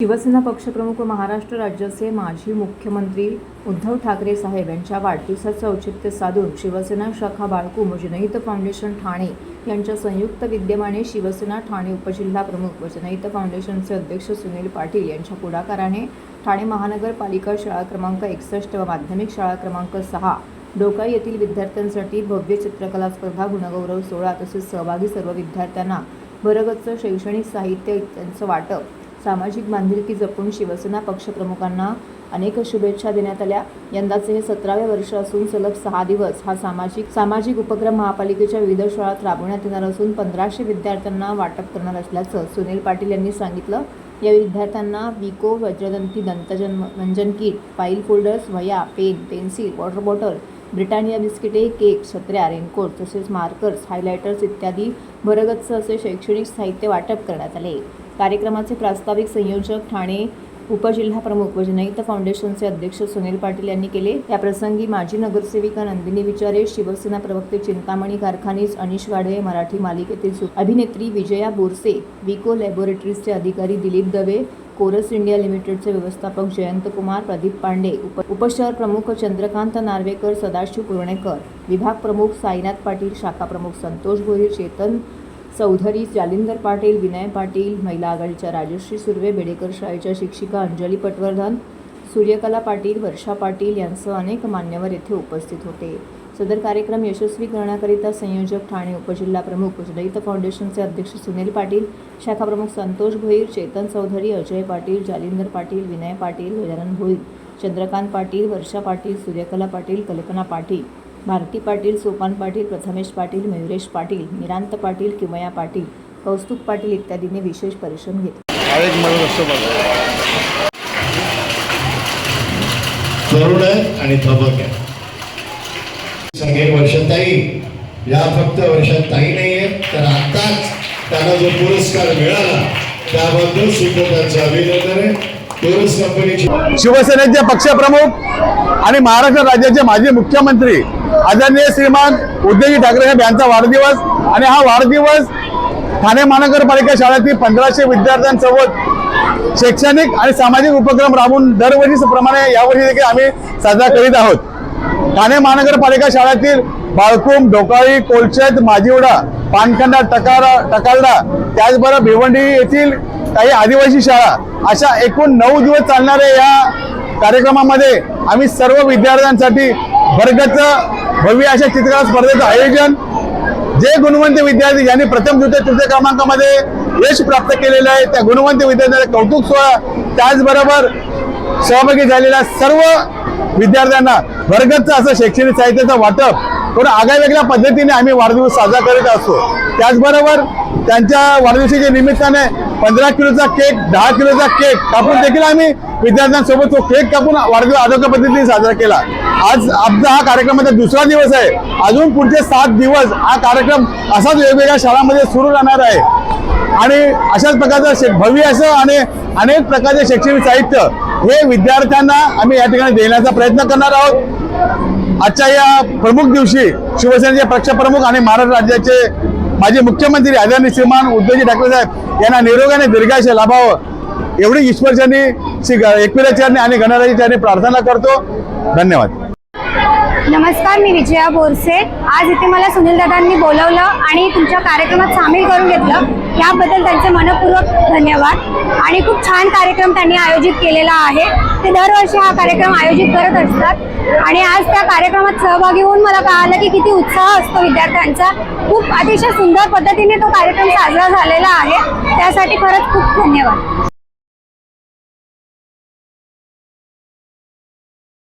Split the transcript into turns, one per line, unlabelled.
शिवसेना पक्षप्रमुख व महाराष्ट्र राज्याचे माजी मुख्यमंत्री उद्धव ठाकरे साहेब यांच्या वाढदिवसाचं औचित्य साधून शिवसेना शाखा बाळकू जनहित फाउंडेशन ठाणे यांच्या संयुक्त विद्यमाने शिवसेना ठाणे उपजिल्हा प्रमुख व जनहित फाउंडेशनचे अध्यक्ष सुनील पाटील यांच्या पुढाकाराने ठाणे महानगरपालिका शाळा क्रमांक एकसष्ट व माध्यमिक शाळा क्रमांक सहा डोकाई येथील विद्यार्थ्यांसाठी भव्य चित्रकला स्पर्धा गुणगौरव सोहळा तसेच सहभागी सर्व विद्यार्थ्यांना भरगच्च शैक्षणिक साहित्य त्यांचं वाटप सामाजिक बांधिलकी जपून शिवसेना पक्षप्रमुखांना अनेक शुभेच्छा देण्यात आल्या. यंदाचे हे सतरावे वर्ष असून सलग सहा दिवस हा सामाजिक सामाजिक उपक्रम महापालिकेच्या विविध शाळात राबवण्यात येणार असून पंधराशे विद्यार्थ्यांना वाटप करणार असल्याचं सुनील पाटील यांनी सांगितलं. या विद्यार्थ्यांना विको वज्रदंती दंतजन मंजन किट फाईल फोल्डर्स वह्या pen pencil water bottle Britannia बिस्किटे केक छत्र्या रेनकोट तसेच मार्कर्स हायलायटर्स इत्यादी भरगच्च असे शैक्षणिक साहित्य वाटप करण्यात आले. कार्यक्रमाचे प्रास्ताविक संयोजक ठाणे उपजिल्हा प्रमुख व जनहित फाउंडेशनचे अध्यक्ष सुनील पाटील यांनी केले. याप्रसंगी माजी नगरसेविका नंदिनी विचारे शिवसेना प्रवक्ते चिंतामणी कारखानीस अनिश गाढवे मराठी मालिकेतील अभिनेत्री विजया बोरसे विको लॅबोरेटरीजचे अधिकारी दिलीप दवे कोरस इंडिया लिमिटेडचे व्यवस्थापक जयंत कुमार प्रदीप पांडे उप उपशहर प्रमुख चंद्रकांत नार्वेकर सदाशिव कुर्णेकर विभाग प्रमुख साईनाथ पाटील शाखा प्रमुख संतोष भोईर चेतन चौधरी जालिंदर पाटील विनय पाटील महिला आघाडीच्या राजश्री सुर्वे बेडेकर शाळेच्या शिक्षिका अंजली पटवर्धन सूर्यकला पाटील वर्षा पाटील यांसह अनेक मान्यवर येथे उपस्थित होते. सदर कार्यक्रम यशस्वी करण्याकरिता संयोजक ठाणे उपजिल्हा प्रमुख जनहित फाउंडेशनचे अध्यक्ष सुनील पाटील शाखा प्रमुख संतोष भोईर चेतन चौधरी अजय पाटील जालिंदर पाटील विनय पाटील गजानन भोईर चंद्रकांत पाटील वर्षा पाटील सूर्यकला पाटील कल्पना पाटील भारती पाटील सोपान पाटील प्रथमेश पाटील मयुरेश पाटील मिरांत पाटील किमया पाटील कौस्तुभ पाटील इत्यादींनी विशेष परिश्रम घेतले.
तरुण आहे आणि धबक आहे. वर्षाताई या फक्त वर्षात ताई नाहीये तर आताच त्यांना जो पुरस्कार मिळाला त्याबद्दल सुद्धा त्यांचं अभिनंदन आहे. टोरस कंपनीची
शिवसेनेचे पक्षप्रमुख आणि महाराष्ट्र राज्याचे माजी मुख्यमंत्री आदरणीय श्रीमान उद्धवजी ठाकरे साहेब यांचा वाढदिवस आणि हा वाढदिवस ठाणे महानगरपालिका शाळेतील पंधराशे विद्यार्थ्यांसोबत शैक्षणिक आणि सामाजिक उपक्रम राबवून दरवर्षीप्रमाणे यावर्षी देखील आम्ही साजरा करीत आहोत. ठाणे महानगरपालिका शाळेतील बाळकुम ढोकाळी कोलचेत माजीवडा पानखंडा टकारा टकालडा त्याचबरोबर भिवंडी येथील काही आदिवासी शाळा अशा एकूण नऊ दिवस चालणाऱ्या या कार्यक्रमामध्ये आम्ही सर्व विद्यार्थ्यांसाठी वर्गच भव्य अशा चित्रकला स्पर्धेचं आयोजन जे गुणवंत विद्यार्थी ज्यांनी प्रथम द्वितीय तृतीय क्रमांकामध्ये यश प्राप्त केलेलं आहे त्या गुणवंत विद्यार्थ्यांना कौतुक सोहळा त्याचबरोबर सहभागी झालेल्या सर्व विद्यार्थ्यांना वर्गच असं शैक्षणिक साहित्याचं वाटप थोडं आगळ्या पद्धतीने आम्ही वाढदिवस साजरा करीत असतो. त्याचबरोबर त्यांच्या वाढदिवसाच्या निमित्ताने पंधरा किलोचा केक दहा किलोचा केक कापून देखील आम्ही विद्यार्थ्यांसोबत तो केक कापून वाढदिवस आरोग्य पद्धतीने साजरा केला. आज आमचा हा कार्यक्रमाचा दुसरा दिवस आहे. अजून पुढचे सात दिवस हा कार्यक्रम असाच वेगवेगळ्या शाळांमध्ये सुरू राहणार आहे. आणि अशाच प्रकारचं भव्य असं आणि अनेक प्रकारचे शैक्षणिक साहित्य हे विद्यार्थ्यांना आम्ही या ठिकाणी देण्याचा प्रयत्न करणार आहोत. आजच्या या प्रमुख दिवशी शिवसेनेचे पक्षप्रमुख आणि महाराष्ट्र राज्याचे माजी मुख्यमंत्री आदरणीय श्रीमान उद्धवजी ठाकरे साहेब यांना निरोगाने दीर्घायुष्य लाभावं एवढी ईश्वरचरणी श्री ग- एकविराचरणी आणि गणराजाचरणी प्रार्थना करतो. धन्यवाद.
नमस्कार मी विजया बोरसे. आज इथे मला सुनील दादांनी बोलवलं आणि तुमच्या कार्यक्रमात सामील करून घेतलं. याबद्दल त्यांचे मनपूर्वक धन्यवाद. आणि खूप छान कार्यक्रम त्यांनी आयोजित केलेला आहे. ते दरवर्षी हा कार्यक्रम आयोजित करत असतात. आणि आज त्या कार्यक्रमात सहभागी होऊन मला कळालं की किती उत्साह असतो विद्यार्थ्यांचा. खूप अतिशय सुंदर पद्धतीने तो कार्यक्रम साजरा झालेला आहे. त्यासाठी खरंच खूप धन्यवाद.